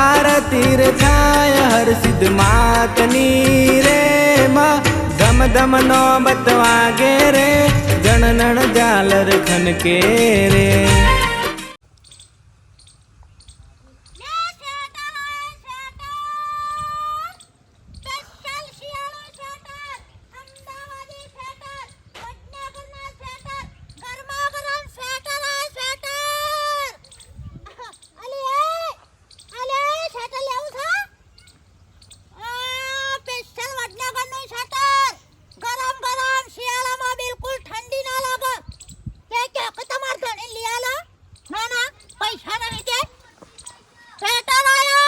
આરતી રે થાય હર સિદ્ધ માતની રે માં ધમ ધમ નો બતવાગે રે જણનણ ઝાલર ખનકે રે ગરમ ગરમ શિયાળામાં બિલકુલ ઠંડી ના લાગે કે કે કે તમાર ધણી લઈ આલો ના ના પૈસા નહીં દે સ્વેટર આયો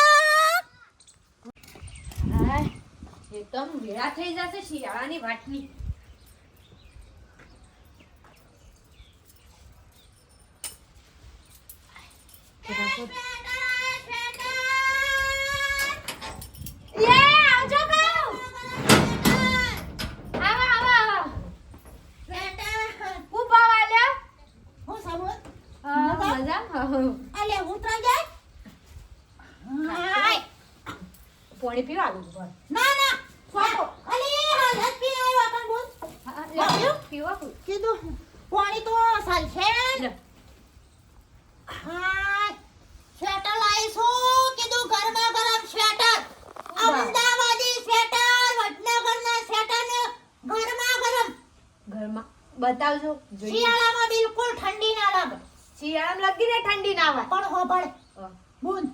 હાય, એકદમ વેળા થઈ જશે શિયાળાની વાટની લે, આવજો કહું. આવો, આવો, આવો. હું ભાવ આલ્યો? હું સમજ હા, મજામાં? અલે ઉતરા જાય હાય પાણી પીવા આલું છું પણ. ના ના સ્વાગો અલે હાલત પી આવ્યો પણ બોલ હા, લે, પીવો, પીવો, પીવો. કીધું પાણી તો સાલશે લે. હાય સ્વેટર લાવીશું કીધું ગરમા ગરમ સ્વેટર અમદાવાદી સ્વેટર વડનગરના સ્વેટર ને ગરમા ગરમ ઘરમાં બતાવજો. શિયાળામાં બિલકુલ ઠંડી ના લાગે. શિયાળામાં લાગી ને ઠંડી ના આવે પણ હોબળ. બુન.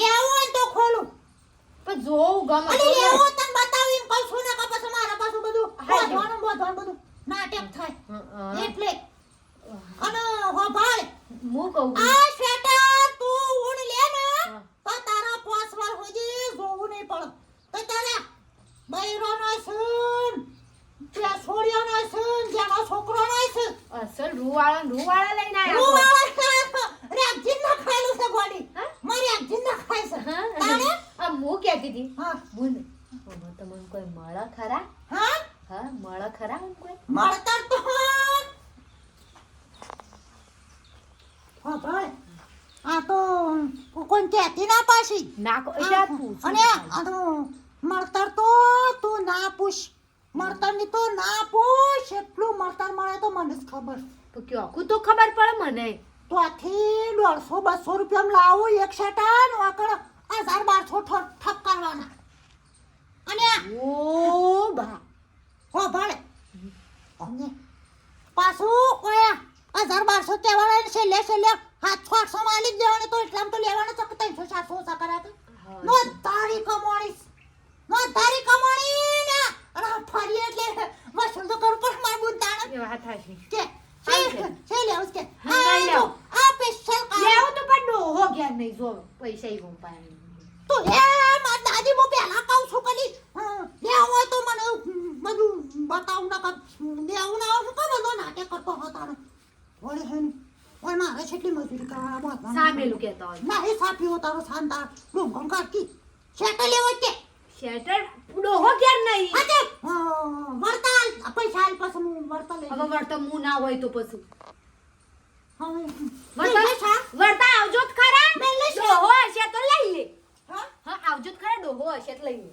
લેવું હોય તો ખોલું. પણ જોવું ગમે. અને લેવું તને બતાવી કશું ને કપાસ મારા પાછું બધું. બોધવાનું બોધવાનું બધું. નાટક થાય. એટલે. અને હોબળ હું કહું? આ સ્વેટર તું ઉડ લે ને તો તારા પોસવાર હોજી જોવું નહીં પડે. તો તારા બૈરોનો સૂન. તે છોડ્યોનો સૂન જેનો છોકરોનો છે અસલ રૂવાળા રૂવાળા લઈને આવ્યો રૂવાળો રે રેગજીન ના ખાયેલું છે ગોડી? મારી રેગજીન ના ખાય છે? તારે આ મો કહેતી હતી. હા. બોલ તમને કોઈ મળે ખરા? હા? હા મળે ખરા કોઈ? મળતર તો હા ભાઈ. આ તો કોઈ કહેતી ના પાછી. ના કોઈ એટલે પૂછ અને આ તો મળતર તો તું ના પૂછ. મળતરની તો ના પૂછ એટલું મળતર મળે તો મને જ ખબર. તો કયો આખું તો ખબર પડે મને. તો આથી દોઢસો બસો રૂપિયામાં લાવું એક સેટા ને વાકડ હજાર બારસો ઠપ કરવાના. અને ઓ બા. હો ભણે અમને પાછું ઓયા હજાર બારસો તહેવાર છેલ્લે છેલ્લે સાતસો આઠસો માં આલી દેવાનું તો એટલામાં તો લેવાનું છે કે ત્રણસો ચારસો ઓછા કરાતો હા. નો તારી કમાણી નો તારી કમાણી ને અને આ ફરી એટલે વસૂલ તો કરવું પડે માર બુન તાણે. એ વાત હાચી. કે છે છે. છે લેવું છે કે. હા, આ લઈ જો, લેવું. આ તો પણ ડોહો ઘેર નહીં જો પૈસા ઈ હું પાસે તો હે માર દાદી હું પહેલા કહું છું કદી લેવું હોય તો મને બધું બતાવું ના કર. લેવું ના હોય તો બધો નાટક કરતો હતો તારો. વળી હે ને. ઓય મારે છેટલી મજૂરી કરવા કહેતા હોય. ના એ સાપ્યો તારો શાનદાર ડુંગમ કાકી શેટે લેવો છે શેટર ડોહો ઘેર નહીં આજે વળતાલ આ પૈસા આલ પાછું હું વળતા લઈ હવે વળતો મું ના હોય તો પછી. શા? વળતા આવજો જ ખરા. ડોહો હશે તો લઈ લે. હા? હા આવજો જ ખરા ડોહો હશે તો લઈ લે.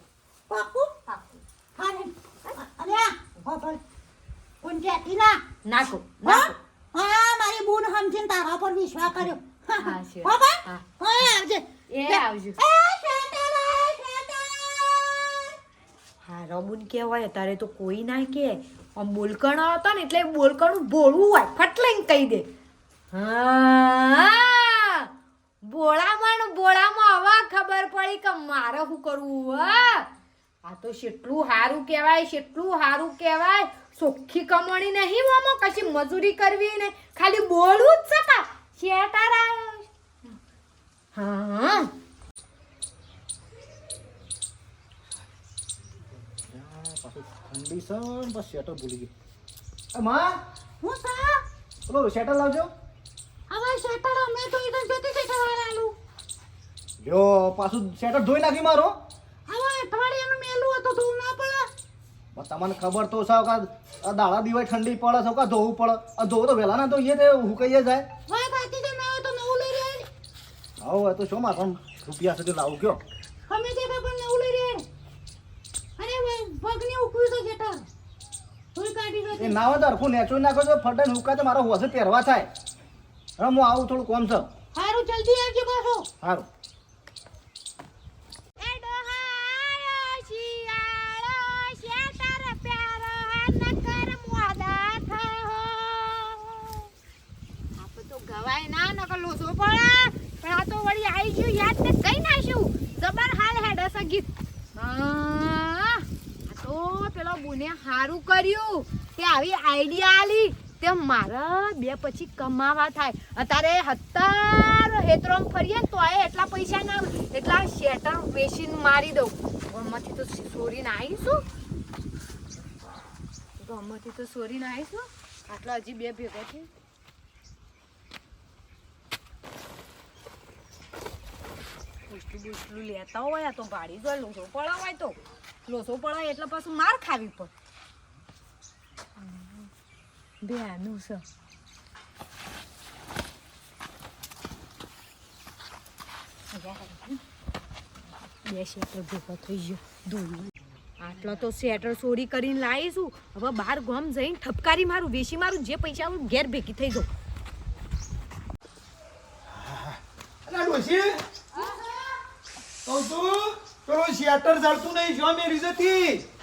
પાકું? પાક્કું. હા ને અને આ હો ભલ કોણ કહેતી ના? નાખો નાખો. હા મારી બૂન સમજીને તારા પર વિશ્વાસ કર્યો. હા, છે. હા. હા. આવજે. એ આવજો. હા રમુન કહેવાય તારે તો કોઈ ના કે બોલકણો હતો ને એટલે બોલકણું બોળવું હોય ફટલાઈને કહી દે. હા બોળામાં બોળામાં હવે ખબર પડી કે મારે શું કરવું આ તો કેટલું સારું કહેવાય કેટલું સારું કહેવાય. ચોખ્ખી કમાણી નહીં મામા કશી મજૂરી કરવી ને, ખાલી બોલવું જ સકા શેટર હા ઠંડી છે ને બસ શેટર ભૂલી ગઈ. એ માં? હું સા? પેલો શેટર લાવજો. હવે શેટર અમે તો ઈદન જતી શેટર વાળાનું જો પાછું શેટર ધોઈ નાખી મારો. હવે અઠવાડિયાનું મેલું હતું તો ના પડે. તમને ખબર તો છે કે દાડા દિવાય ઠંડી પડે છે કે ધોવું પડે. આ ધોવું તો વહેલા ના તો તે હુકાઈએ જાય. વાત સાચી છે ના હોય તો નવું લઈ રહ્યા હવે તો શું મારે રૂપિયા સુધી લાવું કયો અમે તે બાપા નવું લઈ રહ્યા અરે ભાઈ, પગને ઉકળ્યું છે જેટર થોડી કાઢી દો એ ના હોય તો હરખું નેચું નાખો તો ફટન હુકા તો મારો હોશે પહેરવા થાય. હવે હું આવું થોડું કોમ છે. સારું જલ્દી આવજો પાછો. સારું ગવાય ના નકર લોસો પડે પણ આ તો વળી આવી ગયું યાદ ને કઈ નાખ્યું? જબર હાલ હેડ હશે ગીત હા, આ તો પેલો બુને હારું કર્યું. આવી આઈડિયા આલી તે મારા બે પછી કમાવા થાય. અત્યારે હત્તર હેતરોમ ફરીએ તો એ એટલા પૈસા ના. એટલા શેટર વેચીને મારી દઉં. ગમતી તો સોરીને આવીશું. ગમતી તો સોરીને આવીશું. આટલા હજી બે ભેગા છે ઉસલું બુસલું લેતા હોય તો ગાડી જો લોસો પડાવાય તો. લોસો પડાય એટલે પાછું માર ખાવી પડે. બેનું છે બે શેટર ભેગો થઈ ગયો દૂર આટલો તો શેટર ચોરી કરીને લાવીશું હવે બાર ગોમ જઈને ઠપકારી મારું વેચી મારું જે પૈસા હું ઘેર ભેગી થઈ જાઉં. તો પેલો જડતું નહીં જો મેરી જતી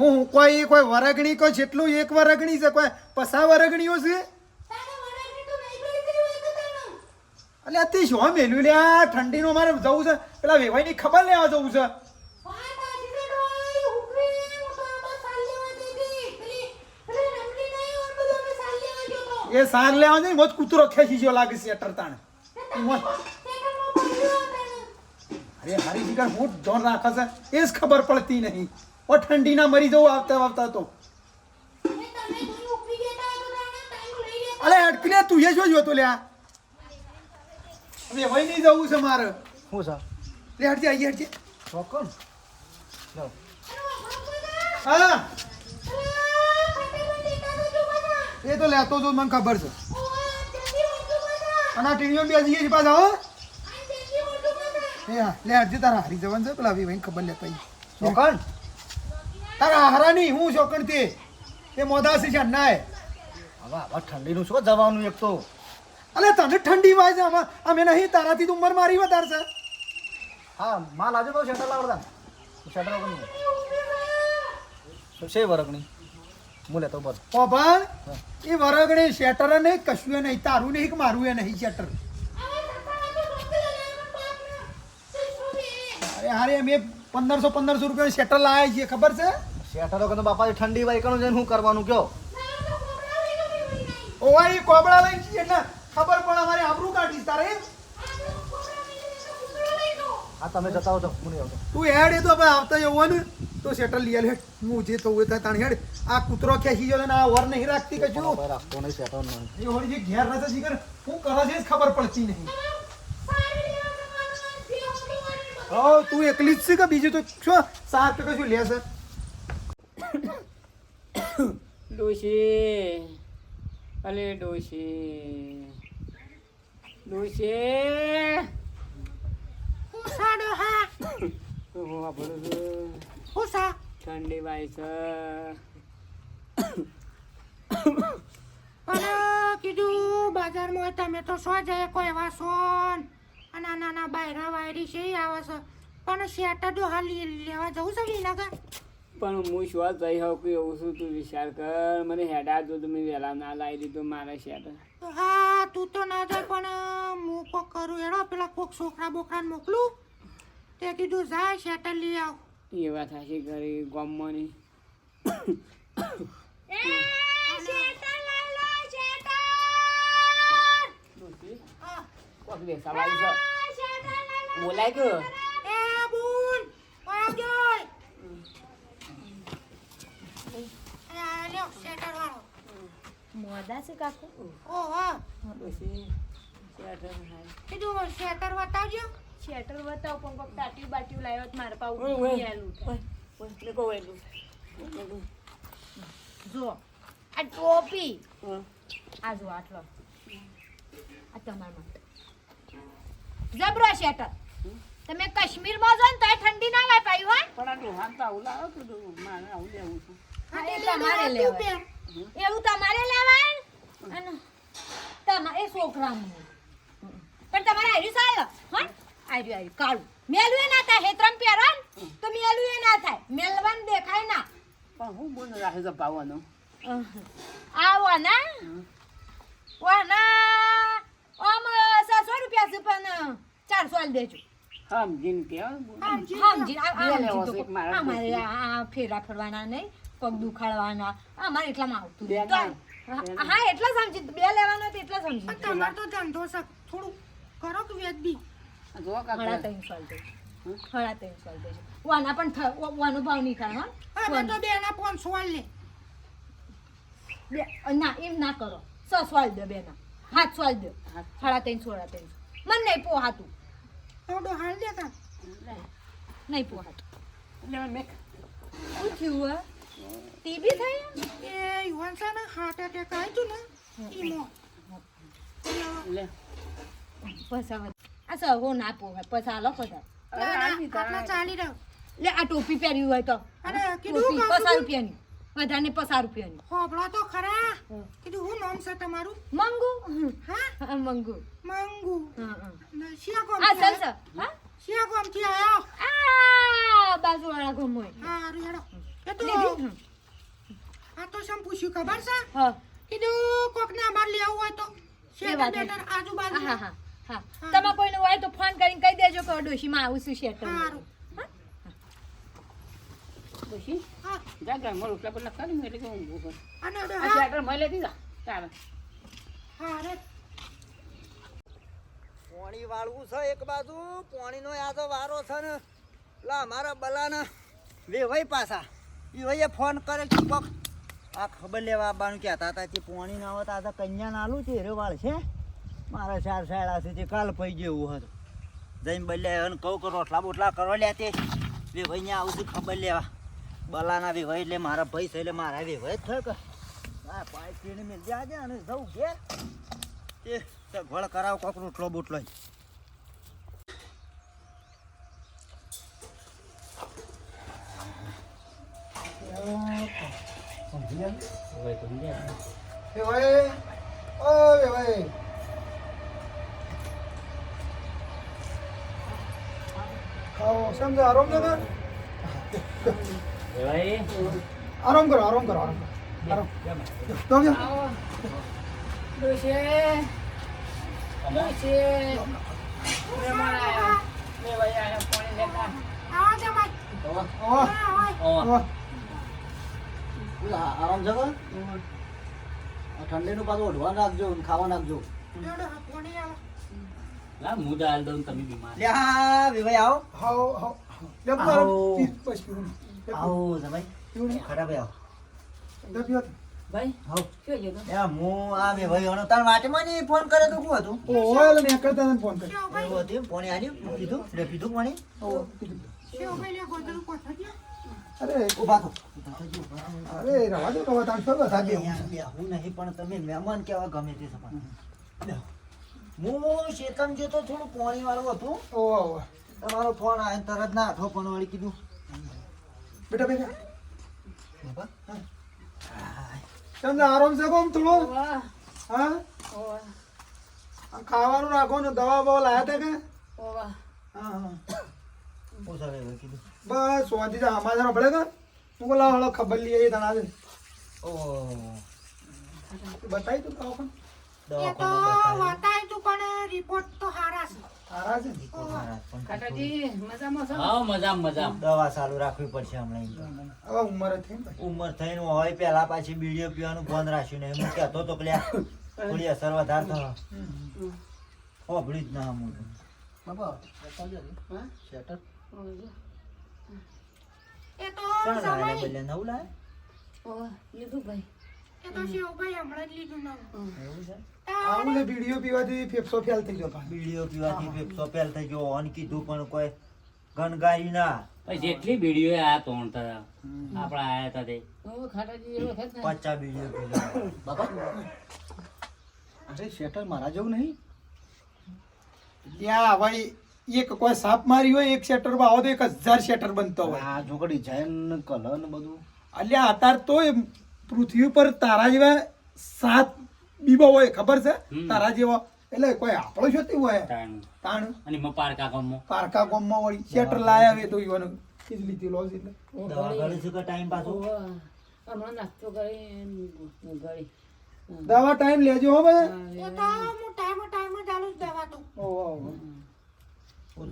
હું કોઈ કોઈ વરગણી કોઈ જેટલું એક વરગણી છે કોઈ પસા વરગણીઓ છે? એટલે અતિ શું મેલ્યું? લે આ ઠંડીનો મારે જવું છે. પેલા વેવાઈની ખબર લેવા જવું છે. એ સાર લેવા જઈને મોજ કૂતરો ખેંચી ગયો લાગે છે તાણે. અરે હારી જીગર હું જોર રાખે છે એ જ ખબર પડતી નહીં. ઓ ઠંડીના મરી જવું આવતા આવતા તો અરે અટકલે તું એ જો જોતો લ્યા હવે વહી નહીં જવું છે મારે. હું સર લે હટજે આઈ હટજે. ચોક્કસ. હા. એ તો લેતો જો મને ખબર છે. અને આ ટીવીઓ બે જઈએ છીએ પાછા હો. એ હા લે હટજે તારા હારી જવાનું છે પેલા ભાઈ ખબર લેતા આઈ. તારા હરાની હું શોકણ તે એ મોદાસી છે ના હવે આવા ઠંડીનું શું જવાનું એક તો? અલે તને ઠંડી વાય છે આમાં અમે નહીં તારાથી તો ઉંમર મારી વધારે છે. હા માલ આજે તો શેટર લાવડતા. શેટર વગર છે. વરગણી? હું લેતો બસ. પોભાણ એ વરગણી શેટર નહીં કશું એ નહીં તારું નહીં કે મારું એ નહીં શેટર? અરે હારે અમે પંદરસો પંદરસો રૂપિયા શેટર લાવ્યા છીએ ખબર છે? શેટરો કે બાપા ઠંડી વાયકણું જઈને શું કરવાનું કયો? ઓવા એ કોબળા લઈ છીએ એટલે ખબર પણ અમારે આબરૂ કાઢીશ તારે. હા તમે જતા હો તો હું નહીં આવતો. તું હેડ એ તો આપણે આવતા જવું ને. તો શેટર લઈ હેડ હું જે તો હોય તાણ હેડ. આ કૂતરો ખેંચી ગયો ને આ વર નહીં રાખતી કશું. ભાઈ રાખતો નહીં સેટલ નહીં. એ હોડી જે ઘેર રહેશે શીખર હું કરે છે જ ખબર પડતી નહીં. હો તું એકલી જ છે કે બીજું તો શું સાત તો કશું લેશે ડોશી. અલે ડોશી. ડોશી. હું. વાપરું છું? ઠંડી વાય છે. પણ કીધું બજારમાં તમે તો સો જાય કોઈ એવા સોન. અને નાના બાયરા વાયરી છે એ આવે છે પણ શેટર તો હાલ લેવા જવું છે વિનાગર? પણ હું શું હોઉં કે એવું છું તું વિચાર કર? મને હેડા તો તમે વહેલા ના લાવી દીધું મારા શેટા હા તું તો ના જાય પણ હું કોક કરું. હેડો પેલા કોક છોકરા બોકરાને મોકલું. તે કીધું જાય શેટર લઈ આવ. એવા થશે ઘરે ગામમાંની કોક બેસાવાળી છે બોલાય કે એ બુન ઓય જોય આ લ્યો શેટર વાળો મોદા છે કાકુ ઓ હા કીધું શેટર બતાવજો શેટર બતાવ પણ કોક ટાટ્યું બાટ્યું લાવ્યો તો મારા પાઉ. આલું. જો આ ટોપી. આ જો આટલો આ તમારા માટે જબરો શેટર. તમે કાશ્મીરમાં જો ને તોય ઠંડી ના વાય પાઈ હોય? પણ આટલું હાંતા તો ડો- મારે આવું લેવું છું. હા, એ તમારે લેવાય. એવું તમારે લેવાય? અને તમા એ છોકરાનું. પણ તમારે આર્યું સારું હા આર્યું આર્યું કાળું. મેલું ના થાય હેતરમ પહેરો તો મેલું ના થાય. મેલવાન દેખાય ના. પણ હું બોલ રાખે છે પાવાનો આવો ના. વાના આમ છસો રૂપિયા છે પણ ચારસો આલી દેજો. સમજીને કે સમજી આ- આ બે લેવો સમજી છે તો એક મારા અમારે આ ફેરા ફરવાના નહીં પગ દુખાડવાના. અમારે એટલામાં આવતું. હા એટલા સમજી બે લેવાના તો એટલા સમજી તમારે તો ધંધો છે થોડું કરો કે વેચ બી જો કાકા. ત્રણસો આલી દેજો. હળા ત્રણસો આલી દેજો. વાના પણ વાનો ભાવ નહીં થાય હા. તો બે ના પાંચસો લે. બે- ના એમ ના કરો. છસો આલી દે બેના. સાતસો સોલ દો. સાડા ત્રણસો હળા ત્રણસો મને નહીં પોહાતું થોડો હાલ દેતા નહીં પોહાતું શું થયું ટીબી થઈ એ યુવાન છે ને હાર્ટ એટેક આવ્યું ને ઈમો લે. પસાવ આ સહો ના પોહાય પસા આલો પસા ચાલી રહ્યો લે આ ટોપી પહેરી હોય તો. અરે કીધું ટોપી કહું પચાસ છું. રૂપિયાની વધારે પચાસ રૂપિયાની. હોબળો તો ખરા. કીધું હું નામ છે તમારું? મંગુ? હા. હા મંગુ. મંગુ. હા હા. ને શિયા કોમ હા સર હા? શિયા કોમથી આયો? આ બાજુવાળા ગમોય હા હારું હેડો. એ તો આ તો સમ પૂછ્યું ખબર છે? હા. કીધું કોકને અમાર લેવું હોય તો. છે. બેટર આજુબાજુ. હા હા હા. તમે કોઈને હોય તો ફોન કરીને કહી દેજો કે ડોશીમાં આવું છું શેટર હારું. ડોશી હા. મળું ઘરમાં રોટલા કરી એટલે કે હું ભૂખ કર. અને હવે આ હા. શેટર મળે દીધા તારે પોણી વાળવું છે એક બાજુ પોણીનો આ તો વારો છે ને. લા મારા બલાના વેવાઈ પાછા. એ ભાઈએ ફોન કરે છે કોક. આ ખબર લેવા આવવાનું કહેતા હતા તે પોણી ના હોત આ તો કન્યા નાલું છે રે વાળ છે. મારા ચાર સાડા છે તે કાલ પઈ જેવું હતું. જઈને બદલે કહું કે રોટલા બોટલા કરવા લ્યા તે. વેવાઈ ને આવું છું ખબર લેવા. બલાના હોય એટલે મારા ભાઈ છે એટલે મારા વેવાઈ જ થયો કે આ પાઇપ પીને મિલ જ્યાં અને જવું ઘેર. તે ગોળ કરાવ કોક રોટલો બોટલો સમજો આરામ કરો આરામ કરો આરામ કરો આરામ કરો. આરામ. તો ગયા ડોશી ડોશી મહેમાન આયા બે ભાઈ આયા પાણી લેતા ઓવા હા. હોય ઓવા પેલા આરામ આ ઠંડીનું પાછું ઓઢવા નાખજો ખાવા નાખજો. હા હાલ દઉં તમે બીમાર. લે હા વિભાઈ આવો. લે. મારો આવો જમાઈ ખરાબ આવો લે પીવો ભાઈ આવો શું છે તો એ હું આ ભાઈ આનો તારની ફોન કરે તો શું હતું ઓય એટલે મેં કરતા તને ફોન કર્યો ભાઈ એવું હતું પોણી આલ્યું કીધું લે પીધું પાણી શેવ ભાઈ લે ગોદરું કોઠા ગયા અરે ઊભા થો અરે રવા દો કવા તાણ સર્વ અહીંયા નહીં પણ તમે મહેમાન કેવા ગમે તે સપા હું શેતન જે તો થોડું પાણી વાળું હતું ઓવા તમારો ફોન આવ્યો તરત ના હાથો પણ વળી કીધું બેટા બેટા. બાપા તમને આરામ છે કોમ થોડો? હા? ખાવાનું રાખો ને દવા બવા લાયા તા કે? ઓવા હા હા. બસ વાંચી જા અમારે ભળે કે? હું કહું લાવ હળો ખબર લઈએ એ તને ઓ બતાવી તું દવા પણ એ તો દવાખાનું બતાવ્યું. તું પણ રિપોર્ટ તો સારા છે. દવા ચાલુ રાખવી પડશે હમણાં ઉંમર થઈને હોય પેલા પાછી બીડીઓ પીવાનું બંધ રાખ્યું નહીં હું તો લ્યા થોડી અસર વધારે જ ના હું નવ લાયા લીધું ભાઈ એ તો શેવ હમણાં જ લીધું નવું. એવું છે? આવું બીડીઓ પીવાથી ફેફસો ફેલ થઈ ગયો. બીડીઓ પીવાથી ફેફસો ફેલ થઈ ગયો. અન કીધું પણ કોઈ ગણગારી ના. પછી જેટલી વીડિયો આયા તોણતા આપણા આયા હતા તે. પચા બીડીઓ પીધા. અરે શેટર મારા જેવું નહીં. ત્યાં ભાઈ એક કોઈ સાપ મારી હોય એક શેટરમાં આવો તો એક હજાર શેટર બનતો હોય. આ જો ડિઝાઇન કલર ને બધું. અલ્યા અત્યારે તો પૃથ્વી ઉપર તારા જેવા સાત બીબા હોય ખબર છે? તારા જેવા. એટલે કોઈ આપણો જોતી હોય? તાણ. તાણ. અને મ પારકા ગામમાં. પારકા ગામમાં વળી શેટર લાયા હોય તો ઈવાનું એ જ લીધેલો એટલે. દવા ગળે છે કે ટાઈમ પાછો? હમણાં નાસ્તો કરી ગળી દવા ટાઈમ લેજો હો એ તો હું ટાઈમ ટાઈમ ચાલુ દવા તો. ઓહો. શું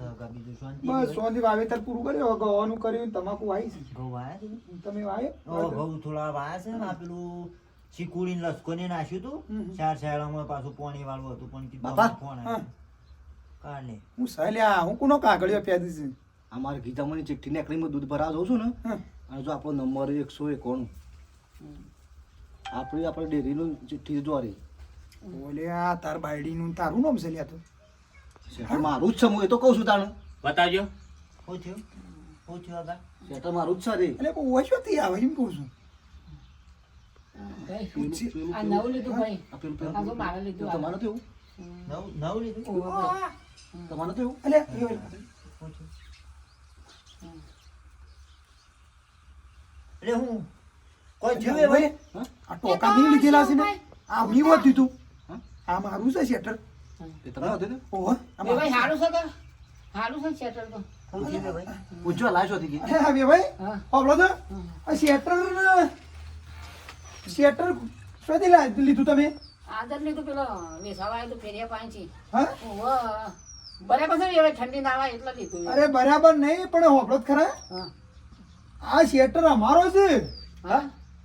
બસ સોંધી વાવેતર પૂરું કર્યું? હવે ગવાનું કર્યું તમાકુ આવી છે. ઘઉં વાયા છે તમે ઓ, વાયો ઘઉં થોડા વાયા છે ને આ પેલું ચીકુડીને લસકોને નાખ્યું તું? ચાર સાયડામાં પાછું પાણી વાળવું હતું પણ કીધું. ફોન હા. કાલે. હું સહેલ્યા હું કોનો કાગળિયો પ્યાદી છે? અમારે ગીતામાં ચિઠ્ઠી નેકડીમાં દૂધ ભરાવા જઉં છું ને અને જો આપણો નંબર એકસો એકોણું. આપણી આપણે ડેરીનું ચિઠ્ઠી જોરી બોલે આ તાર બાયડીનું તારું નામ છે લ્યા તો. મારું જ છે હું એ તો કહું છું તારું બતાવજો. હું થયું હું થયું આગળ. સેટર મારું જ છે રે એટલે ઓછો ઓછોથી આવે એમ કહું છું. આ નવું લીધું ભાઈ. આ તો મારે લીધું તમારે નતું એવું? નવ નવ લીધું? ઓહો ભાઈ. એવું? એટલે એ વળી. શું થયું? એટલે હું કોઈ ભાઈ? આ ટોકા નહીં લીધેલા છે ને? આ મી વધ્યું તું. આ મારું છે શેટર એ તમે હતું ને ઓહો ભાઈ. સારું છે. કે? હારું છે શેટર તો? પૂછવા લાશો હતી કે? હા ભાઈ. હા. હોભળો તો. આ શેટર શેટર શોધી લીધું તમે? આદર લીધું પેલો વેસાવા તો ફેરિયા પાણી હા? બરાબર છે હવે ઠંડી ના આવે એટલે લીધું અરે બરાબર નહીં પણ હોભળો ખરા. આ શેટર અમારો છે. હા?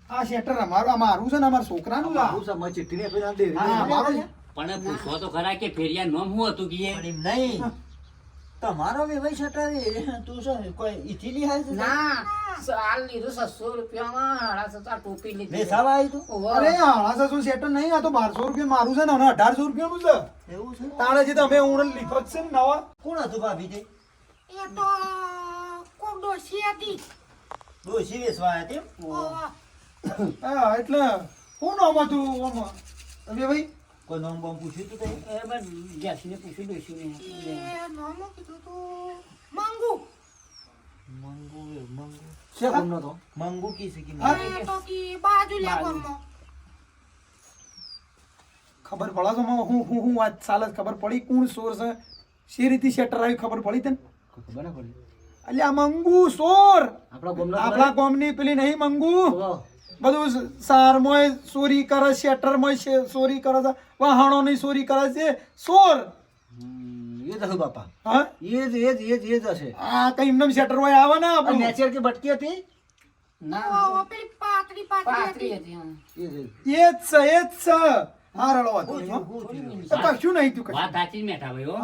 આ શેટર અમારું આ મારું છે ને અમારા છોકરાનું છે. આ. મારું છે મારી ચિઠ્ઠી નીકળી આ ડેરી હા, અમારો છે. પણ પૂછો તો ખરા કે ફેરિયા નામ શું હતું કે નહીં. તમારો ભાઈ છટાવી તું શું કોઈ ઈથી લીહાય છે ના સાલ લીધું સસો રૂપિયામાં હાડા સસા ટોપી લીધી. વેસાવા આવી તું. અરે હાડા સસો શેટર નહીં આ તો બારસો રૂપિયા મારું છે ને અને અઢારસો રૂપિયાનું છે. એવું છે? તારે જે તમે ઊણ લીધો છે ને નવા. કોણ હતું ભાભી તે? એ તો કોણ ડોશી હતી. ડોશી વેસવા હતી. હા એટલે કોણ આમાં તું આમાં ભાઈ કોઈ નામ બામ પૂછ્યું તું તે એ બસ ગેસને પૂછી દઈશું ને એ નામ કીધું તું? મંગુ. મંગુ એ મંગુ. છે ગમનો તો મંગુ કી છે કી? એ તો કી બાજુ લે ગમો ખબર પડે તો હું હું હું વાત ચાલે છે? ખબર પડી. કોણ સોર છે? શી રીતે શેટર આવ્યું ખબર પડી તને? ખબર ના પડી. અલ્યા મંગુ સોર! આપણા ગમનો પેલી નહીં મંગુ? બધું સારમોય ચોરી કરે શેટરમોય શે- ચોરી કરે છે વાહણોની ચોરી કરે છે સોર એ જ બાપા. હા? એ જ એ જ એ જ એ જ હશે. આ કઈ એમનેમ શેટર હોય આવે ને આપણું? નેચર કે ભટકી હતી? ના. પેલી પાતળી પાતળી પાતળી હતી. હતી એ જ એ જ. છે એ જ છે. હા રડો વાંધો નહીં, હો. પૂછ્યું તો કશું નહીં તું વાત સાચી મેઠા ભાઈ હો?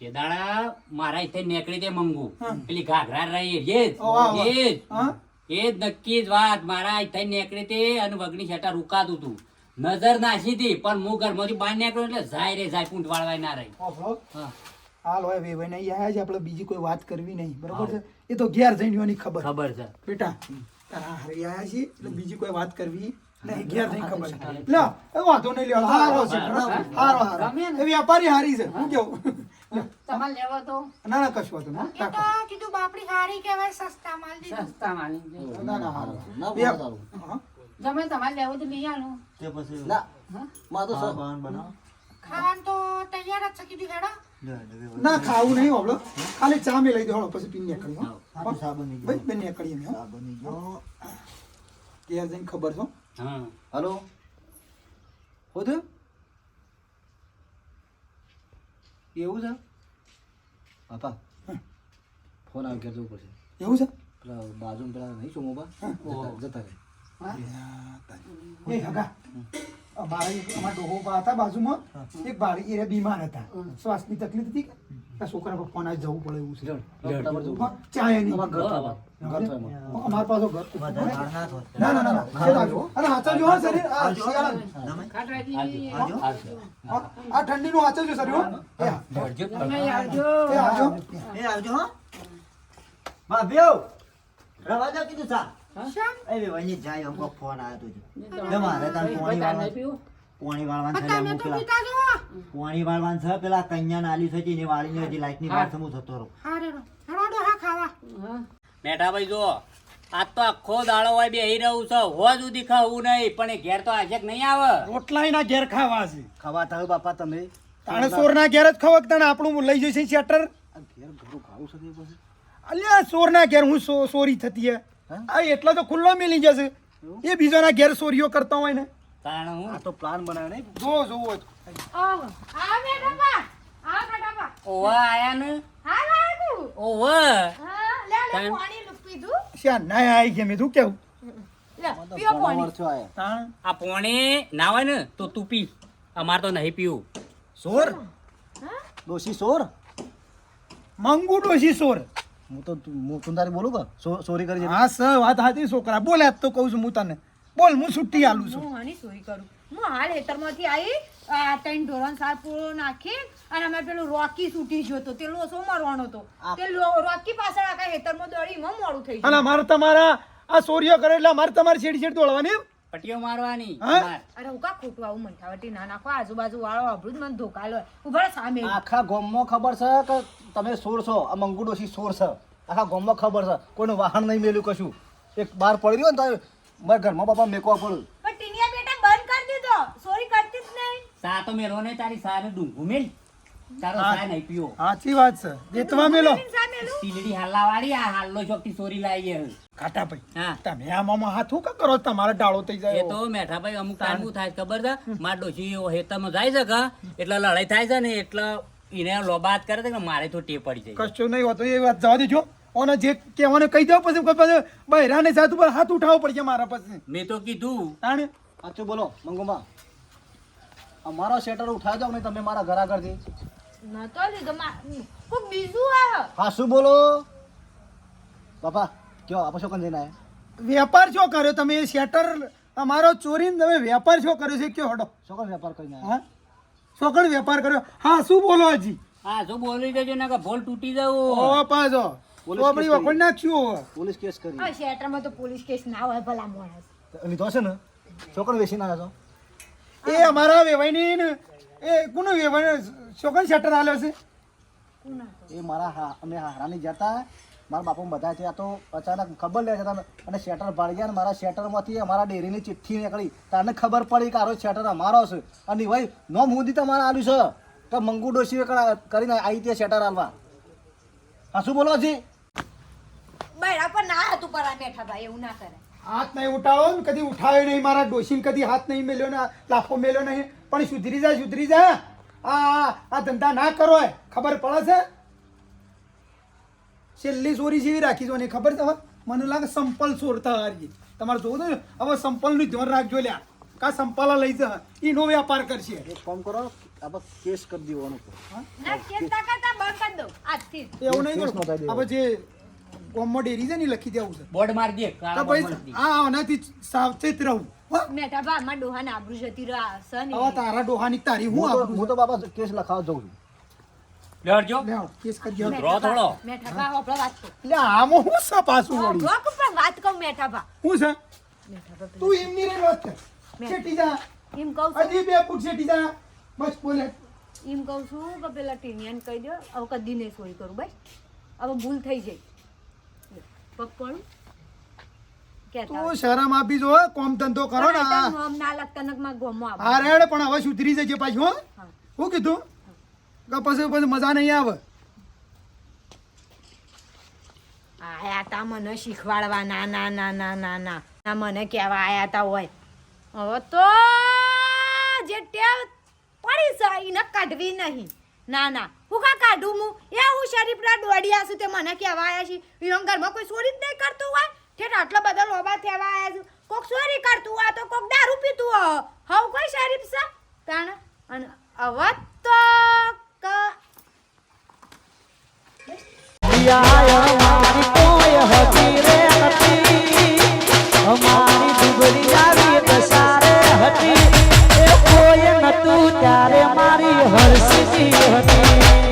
તે દાડા મારા ઇથે નીકળી તે મંગુ. પેલી ઘાઘરા રહી એ જ. એ જ. હા? એ જ નક્કી જ વાત. મારા થઈ નીકળી તે અને વગની છેટા રૂકાતું હતું. નજર નાસી હતી પણ હું ઘરમાંથી બહાર નીકળ્યો એટલે જાય રે જાય પૂંઠ વાળવાય ના રહી. હાલ હોય વેવાઈ નહીં આયા છે આપણે બીજી કોઈ વાત કરવી નહીં. બરોબર છે? એ તો ઘેર જઈને એની ખબર. ખબર છે. બેટા તારા હારી આયા છે એટલે બીજી કોઈ વાત કરવી નહીં. ઘેર જઈને ખબર. છે એ વાંધો નહીં લ્યો. હારો છે હારો હારો એ વ્યાપારી હારી છે હું. કેવું. તમારે લેવા તો. ના ના કશું વાંધો ના તો કીધું બાપડી હારી કહેવાય સસ્તા માલ દીધું સસ્તા માલ. ના ના હારો. ના બોલ તમે તમારે લેવો તો લઈ આવો. તે પછી ના માં તો સર બાન બનાવો. ખાવાનું તો તૈયાર જ છે કીધું હેડો. ના ખાવું નહીં હોબળો ખાલી ચા મે લઈ દો પછી પીને નીકળી હો. આ સાબુ નહીં ભાઈ બેન નીકળીએ અમે હો. સાબુ નહીં ગયો. ઘેર જઈને ખબર છો હા? હલો? હો થયું એવું છે? બાપા ફોન આવી ઘેર જવું પડશે. એવું છે? પેલા બાજુ પેલા નહીં સોમોબા જતા રહે. એ હગા. અમારા અમારા ડોહો હતા બાજુમાં. એક ભાડી એ બીમાર હતા. શ્વાસની તકલીફ હતી કે? છોકરા પર ફોન આવી જવું પડે એવું છે. ચાય નહીં અમારા ઘર થાય ઘર ના ના ના ના. ના અને શરીર. આ શિયાળાનું. તમે? ખાટરાજી. આવજો આવજો હા, આ ઠંડીનું હાચવજો શરીર હો. એ હા. દોડજો તમે આવજો. આવજો. એ આવજો હો. ભાભી આવ. રવા દો કીધું સા? એ વેવાઈની જાય અમુક ફોન આવ્યો તો મારે તાર પોણી તાર વાળો. નહીં પીવું? પોણી વાળવાનું છે પેલા પોણી વાળવાનું છે પેલા કન્યા નાલી છે એની વાળીને હજી લાઈટની બહાર હું થતો રહું. ખાવા. મેઠા ભાઈ જો આ તો આખો દાડો હોય બે રહું છે. હો સુધી ખાવું નહીં પણ એ ઘેર તો આજે નહીં આવે. રોટલાઈના ઘેર ખાવા છે. ખાવા થયું બાપા તમે. તાણે સોરના ઘેર જ ખવક તને આપણું લઈ જશે શેટર ઘેર ઘરું ખાવું છે તે પછી? અલ્યા સોરના ઘેર હું સો- સોરી થતી હા? આ એટલા તો ખુલ્લો મિલી જશે. એ બીજાના ઘેર સોરીઓ કરતા હોય ને. કારણ હું? આ તો પ્લાન બનાવે નહીં. જો જોવો જ. આ મેઠા બા. આ મેઠા બા. ઓવા આયા ને? હા લાગુ ઓવા. હા લે લે પાણી લુપી દુ શ્યા ના આઈ કે મેં તું કેવું? લે પીઓ પાણી વર્ષો આયા. તાણ આ પોણે ના હોય ને તો તું પી. અમાર તો નહીં પીવું. સોર? ડોશી સોર? મંગુ ડોશી સોર. હું તો હું તું બોલું કે? સોરી કરી હા સર વાત હાથી છોકરા. બોલે તો કહું છું હું તને. બોલ હું છુટ્ટી આલું છું. હું આની સોરી કરું. હું હાલ હેતરમાંથી આવી આ ત્રણ ઢોરણ સાર પૂરો નાખી અને અમે પેલું રોકી છૂટી ગયો તો તે લોસો મારવાનો હતો? તે રોકી પાછળ આખા હેતરમાં દોડી મોડું થઈ અને મારે તમારા આ સોરીઓ કરે એટલે અમારે તમારે છેડી છેડી દોડવાની એમ? પટીઓ મારવાની. અરે હું કા ખોટું આવું મંઠાવટી ના નાખો. આજુબાજુ વાળો અભૃત મને ધોકા લો ઊભા સામે. આખા ગોમમાં ખબર છે કે તમે સોર છો? આ મંગુ ડોશી સોર છે. આખા ગોમમાં ખબર છે. કોઈનું વાહન નહીં મેલ્યું કશું. એક બાર પડી રહ્યો ને તો મારા ઘરમાં બાપા મેકવા પડ્યું પણ ટીનિયા બેટા બંધ કરી દીધો. સોરી કરતી જ નહીં. સા તો મેરો ને તારી સાને ડુંગું મેલ. તારો સા નહીં પીઓ સાચી વાત છે. દેતવા મેલો. ટીલડી હાલ્લા વાળી આ હાલ્લો ચોકટી ચોરી લાવી છે કાટા ભાઈ હા. તમે આમાં હાથું કા કરો તમારે ડાળો થઈ એ જાય તો મેઠાભાઈ અમુક ટાઈમ થાય ખબર છે? માર ડોશી તમે જાય છે કા એટલે લડાઈ થાય છે ને એટલે એને લોબાત કરે છે કે મારે તો ટે પડી જાય કશું નહીં હોતું એ વાત જવા દેજો. ઓને જે કહેવાને કહી દો પછી પછી બહેરાને જાતું ઉપર હાથ ઉઠાવવો પડશે મારા પાસે મેં તો કીધું. તાણે? સાચું બોલો મંગુમાં. અમારો શેટર ઉઠાવી દો ને તમે મારા ઘર આગળથી. નતો લીધો બીજું આ હા શું બોલો. બાપા કયો આપણે શું જઈને આયા વેપાર શું કર્યો તમે? એ શેટર અમારો ચોરીને તમે વેપાર શું કર્યો છે? કયો હડો. શું વેપાર કરીને હા? શું વેપાર કર્યો? હા શું બોલો હજી? હા શું બોલી દેજો ને કે ભોલ તૂટી જવું ઓ પાછો. આપણી કેસ વખોડ નાખ્યું પોલીસ કેસ કરી. આ શેટરમાં તો પોલીસ કેસ ના હોય ભલા માણસ. લીધો છે ને? છોકરો વેસી ના છો? એ અમારા વેવાઈની ને એ કુનો વેવાઈ છોકર શેટર આલ્યો છે? એ મારા હા અમે હારાની જતા મારા બાપુ બધા છે આ તો અચાનક ખબર લે તમે. અને શેટર ભાળી ગયા ને મારા શેટરમાંથી અમારા ડેરીની ચિઠ્ઠી નીકળી. તને ખબર પડી કે આરો શેટર અમારો છે. અને ભાઈ નો મુદી તમારે આવ્યું છે. તો મંગુ ડોશી કરીને આવી તે શેટર આલવા. હા શું બોલો છી બૈરા પર ના હતું પર બેઠા ભાઈ એવું ના કરે. હાથ નહીં ઉઠાવો ને કદી ઉઠાવ્યો નહીં. મારા ડોશીને કદી હાથ નહીં મેલ્યો ને લાફો મેલ્યો નહીં. પણ સુધરી જાય સુધરી જાય. આ આ- આ ધંધા ના કરો. ખબર પડે છે? છેલ્લી ચોરી જેવી રાખી છો ને ખબર છે હવે? મને લાગે સંપલ ચોરતા હારી. તમારે જોવું ને? હવે સંપલનું ધ્યાન રાખજો લ્યા. કા સંપલ લઈ જા એનો વેપાર કરશે. એક કામ કરો આપણે કેસ કરી દેવાનો ના ચિંતા કરતા બંધ કરી દો. આજથી એવું નહીં કરો. હવે જે ગોમમાં ડેરી છે ને લખી દેવું છે. બોર્ડ માર દે તો ભાઈ બોર્ડ મારી આનાથી સાવચેત રહું. હો? બા ભા ડોહા ડોહાને આબરૂ જતી રહ્યો છે ને. હવે તારા ડોહાની તારી હું હું તો હું બાપા કેસ લખાવા જઉં છું. લડજો લે કેસ કરજો દો. રો થોડો મેઠા ભા હોપળો વાત કર લે આમો હું સા પાછું વળી રોક પર વાત કહું મેઠા ભા હું છે મેઠા ભા તું એમની રે વાત કર શેટી જા એમ કહું છું અજી બે ફૂટ છેટી જા બસ બોલે એમ કહું છું કે પેલા ટીનિયાને કહી દો હવે કદી નહીં સોરી કરું બસ હવે ભૂલ થઈ જાય પગ પડું તું શરમ આપી જો હો, કોમ ધંધો કરો ને આ. નામ ના લાગતા નકમાં હા રેડ પણ હવે સુધરી જજે પાછું હો શું કીધું કે પછી મજા નહીં આવે. આયા તા મને શીખવાડવા, ના ના ના ના ના ના. ના મને કહેવા આયા તા હોય. હવે તો જે ટેવ પડી છે એને કાઢવી નહીં. ના ના. હું કા કાઢું હું એ હું શરીફના દોડ્યા છું તે મને કહેવા આવ્યા છે. એના ઘરમાં કોઈ ચોરી જ નહીં કરતું હોય? ઠેઠ આટલા બધા લોબા થવા આવ્યા છું. કોક ચોરી કરતું હોય તો કોક દારૂ પીતું હોય. હવ કોઈ શરીફ છે? તાણ? અને હવે તો ત્યારે મારી હરસી હતી.